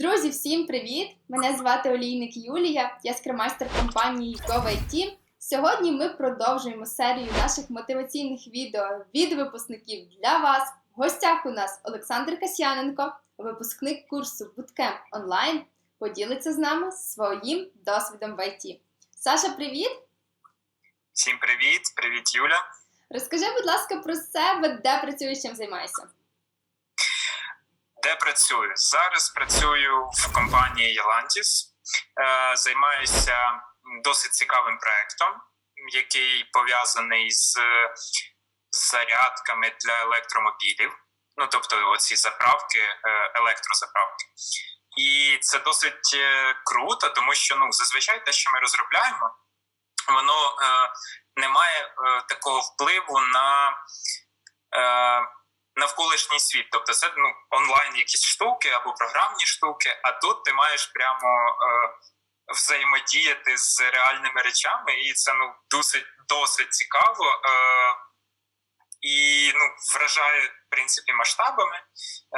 Друзі, всім привіт! Мене звати Олійник Юлія, я скримайстер компанії GoVIT. Сьогодні ми продовжуємо серію наших мотиваційних відео від випускників для вас. В гостях у нас Олександр Касьяненко, випускник курсу Bootcamp онлайн, поділиться з нами своїм досвідом в ІТ. Саша, привіт! Всім привіт, привіт, Юля. Розкажи, будь ласка, про себе, де працюєш, чим займаєшся. Де працюю? Зараз працюю в компанії Єлантіс. Е, займаюся досить цікавим проектом, який пов'язаний з зарядками для електромобілів. Ну, тобто, оці заправки, е, електрозаправки. І це досить е, круто, тому що ну, зазвичай те, що ми розробляємо, воно е, не має е, такого впливу на. Е, навколишній світ. Тобто це ну, онлайн якісь штуки або програмні штуки, а тут ти маєш прямо е, взаємодіяти з реальними речами, і це ну, досить досить цікаво. Е, і ну, вражає в принципі масштабами.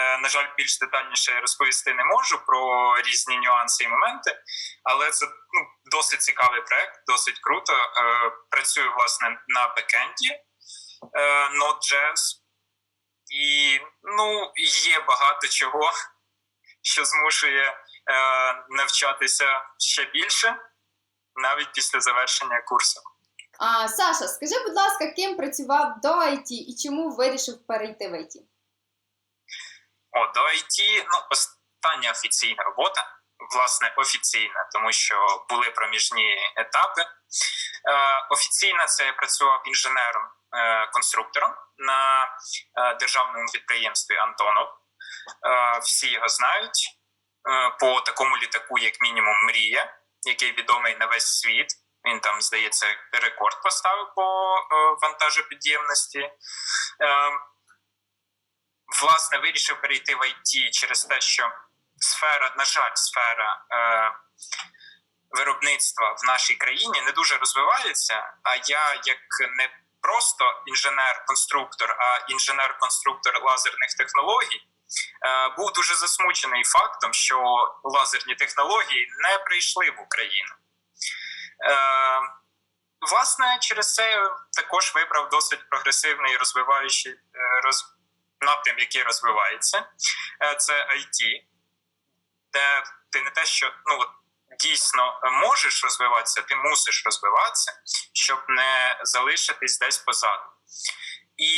Е, на жаль, більш детальніше розповісти не можу про різні нюанси і моменти, але це ну, досить цікавий проект, досить круто. Е, працюю власне на бекенді е, Node.js. І ну, є багато чого, що змушує е, навчатися ще більше, навіть після завершення курсу. А, Саша, скажи, будь ласка, ким працював до IT і чому вирішив перейти в IT? О, до IT, ну, остання офіційна робота, власне, офіційна, тому що були проміжні етапи. Е, офіційна це я працював інженером. Е, на е, державному підприємстві Антонов. Всі його знають по такому літаку, як мінімум, Мрія, який відомий на весь світ. Він там, здається, рекорд поставив по вантажопідємності. Власне, вирішив перейти в IT через те, що сфера, на жаль, сфера виробництва в нашій країні не дуже розвивається. А я, як не просто інженер-конструктор, а інженер-конструктор лазерних технологій. Е, був дуже засмучений фактом, що лазерні технології не прийшли в Україну. Е, власне, через це також вибрав досить прогресивний розвиваючий е, роз... напрям, який розвивається. Це IT, де ти не те, що ну, дійсно можеш розвиватися, ти мусиш розвиватися, щоб не залишитись десь позаду. І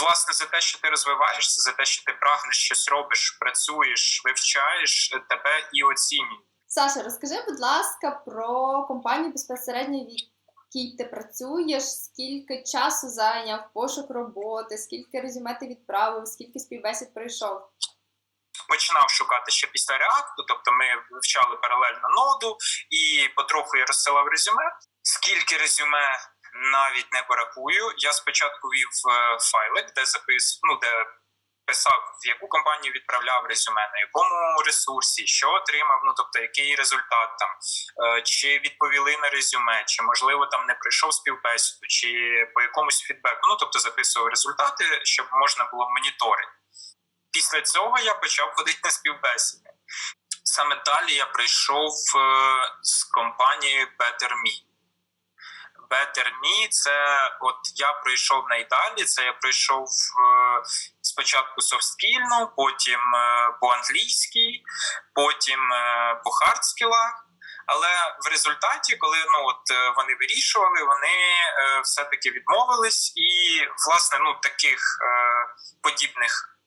власне за те, що ти розвиваєшся, за те, що ти прагнеш щось робиш, працюєш, вивчаєш, тебе і оцінюють. Саша, розкажи, будь ласка, про компанію безпосередньо в якій ти працюєш, скільки часу зайняв пошук роботи, скільки резюме ти відправив, скільки співбесід пройшов починав шукати ще після реакту, тобто ми вивчали паралельно ноду і потроху я розсилав резюме. Скільки резюме навіть не порахую. Я спочатку вів е, файлик, де запис, ну де писав, в яку компанію відправляв резюме, на якому ресурсі, що отримав, ну тобто який результат там, е, чи відповіли на резюме, чи можливо там не прийшов співбесіду, чи по якомусь фідбеку. Ну тобто записував результати, щоб можна було моніторити. Після цього я почав ходити на співбесіди. Саме далі я прийшов е, з компанією Better Me. Better Me – це от я пройшов найдалі. Це я пройшов е, спочатку софтскільну, потім е, по англійській, потім по хардскілах. Але в результаті, коли ну от вони вирішували, вони все таки відмовились, і власне ну таких подібних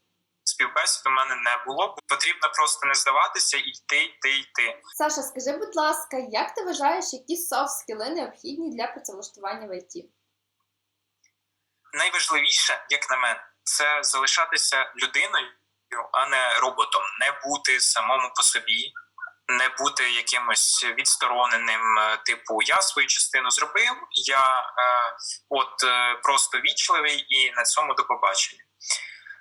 співбесід у мене не було. Потрібно просто не здаватися, і йти, йти, йти. Саша, скажи, будь ласка, як ти вважаєш, які софт скіли необхідні для працевлаштування в ІТ? Найважливіше, як на мене, це залишатися людиною, а не роботом, не бути самому по собі. Не бути якимось відстороненим, е, типу я свою частину зробив. Я е, от е, просто вічливий і на цьому до побачення.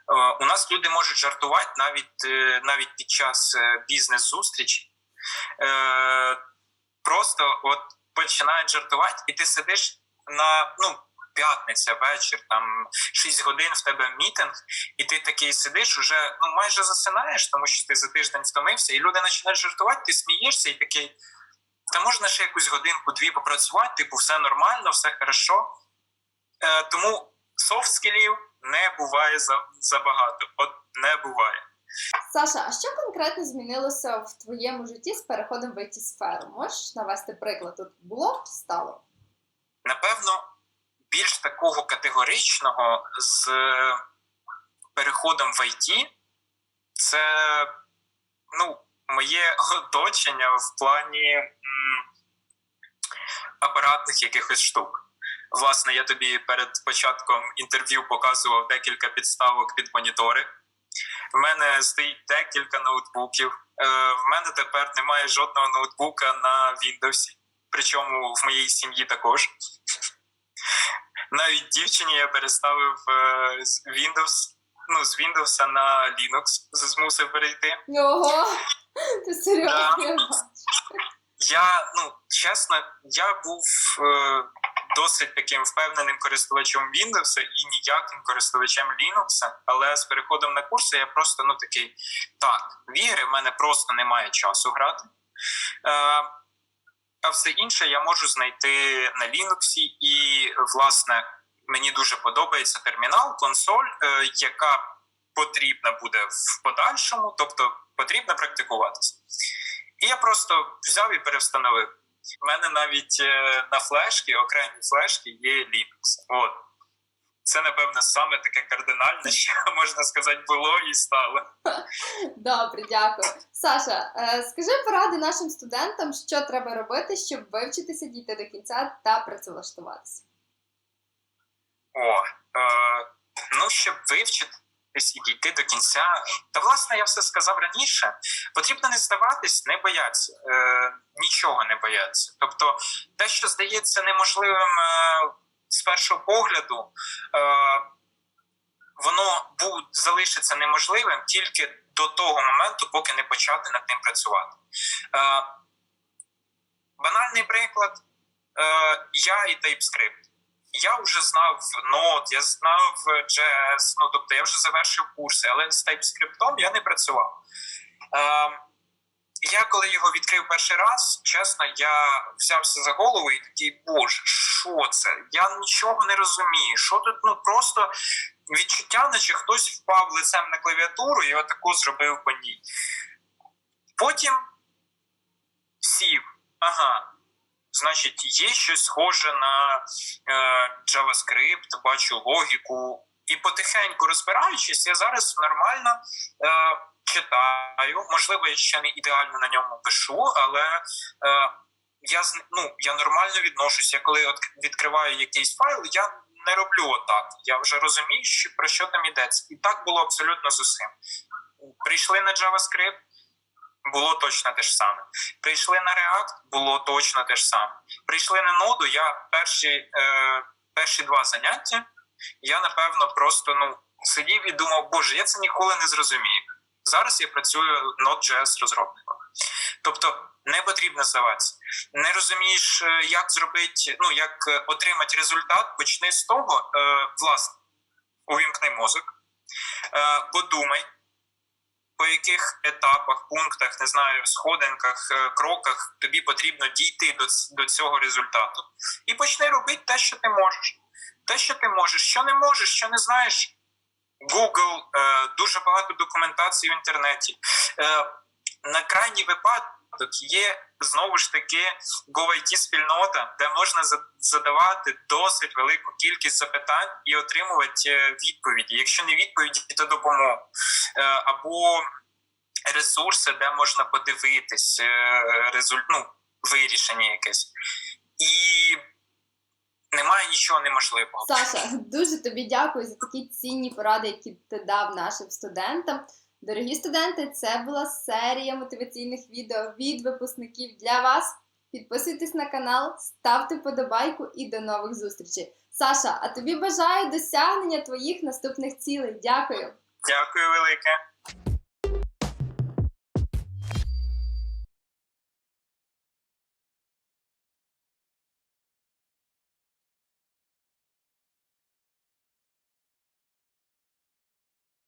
Е, у нас люди можуть жартувати навіть е, навіть під час е, бізнес-зустрічі. Просто от починають жартувати, і ти сидиш на ну п'ятниця, вечір, там 6 годин в тебе мітинг, і ти такий сидиш, уже ну майже засинаєш, тому що ти за тиждень втомився, і люди починають жартувати, ти смієшся і такий. Та можна ще якусь годинку-дві попрацювати, типу, все нормально, все хорошо. Е, тому софт скілів не буває за, забагато. От не буває. Саша, а що конкретно змінилося в твоєму житті з переходом в it сферу? Можеш навести приклад? Тут було стало? Напевно, більш такого категоричного з переходом в IT це ну, моє оточення в плані м, апаратних якихось штук. Власне, я тобі перед початком інтерв'ю показував декілька підставок під монітори. В мене стоїть декілька ноутбуків. Е, в мене тепер немає жодного ноутбука на Windows, причому в моїй сім'ї також. Навіть дівчині я переставив е, з Windows, ну, з Windows на Linux, змусив перейти. Ого! Ти серйозно? Да. Я, ну, чесно, я був е, досить таким впевненим користувачем Windows і ніяким користувачем Linux, але з переходом на курси я просто ну такий так, в в мене просто немає часу грати. Е, а все інше я можу знайти на Linux, і, власне, мені дуже подобається термінал, консоль, е, яка потрібна буде в подальшому, тобто потрібно практикуватися. І я просто взяв і перевстановив. У мене навіть е, на флешки, окремі флешки, є Linux. От. Це, напевно, саме таке кардинальне, що можна сказати, було і стало. Добре, дякую. Саша, е, скажи поради нашим студентам, що треба робити, щоб вивчитися, дійти до кінця та працевлаштуватися. О, е, ну, щоб вивчитись і дійти до кінця. Та, власне, я все сказав раніше. Потрібно не здаватись, не боятися, е, нічого не боятися. Тобто, те, що здається неможливим е, з першого погляду, е, воно буде залишиться неможливим тільки до того моменту, поки не почати над ним працювати. Е, банальний приклад: е, я і TypeScript. Я вже знав Node, я знав JS, ну тобто я вже завершив курси, але з TypeScript я не працював. Е, я коли його відкрив перший раз, чесно, я взявся за голову і такий, боже, що це? Я нічого не розумію. Що тут ну просто відчуття, наче хтось впав лицем на клавіатуру і отаку зробив по ній. Потім сів, ага. Значить, є щось схоже на е, JavaScript, бачу логіку. І потихеньку розбираючись, я зараз нормально е, читаю. Можливо, я ще не ідеально на ньому пишу, але е, я ну, я нормально відношусь. Я коли відкриваю якийсь файл, я не роблю отак. Я вже розумію, що про що там йдеться. І так було абсолютно з усім. Прийшли на JavaScript, було точно те ж саме. Прийшли на React, було точно те ж саме. Прийшли на ноду. Я перші, е, перші два заняття, я напевно просто ну сидів і думав, боже, я це ніколи не зрозумію. Зараз я працюю Node.js розробником. Тобто не потрібно здаватися. Не розумієш, е, як зробити, ну як е, отримати результат, почни з того, е, власне, увімкни мозок, е, подумай, по яких етапах, пунктах, не знаю, сходинках, е, кроках тобі потрібно дійти до, до цього результату. І почни робити те, що ти можеш. Те, що ти можеш, що не можеш, що не знаєш. Google, е, дуже багато документації в інтернеті. На крайній випадок є знову ж таки GoIT спільнота, де можна задавати досить велику кількість запитань і отримувати е, відповіді. Якщо не відповіді, то допомогу. Е, або ресурси, де можна подивитись е, результ, ну, вирішення якесь. І немає нічого неможливого. Саша, дуже тобі дякую за такі цінні поради, які ти дав нашим студентам. Дорогі студенти, це була серія мотиваційних відео від випускників для вас. Підписуйтесь на канал, ставте вподобайку і до нових зустрічей. Саша, а тобі бажаю досягнення твоїх наступних цілей. Дякую! Дякую велике.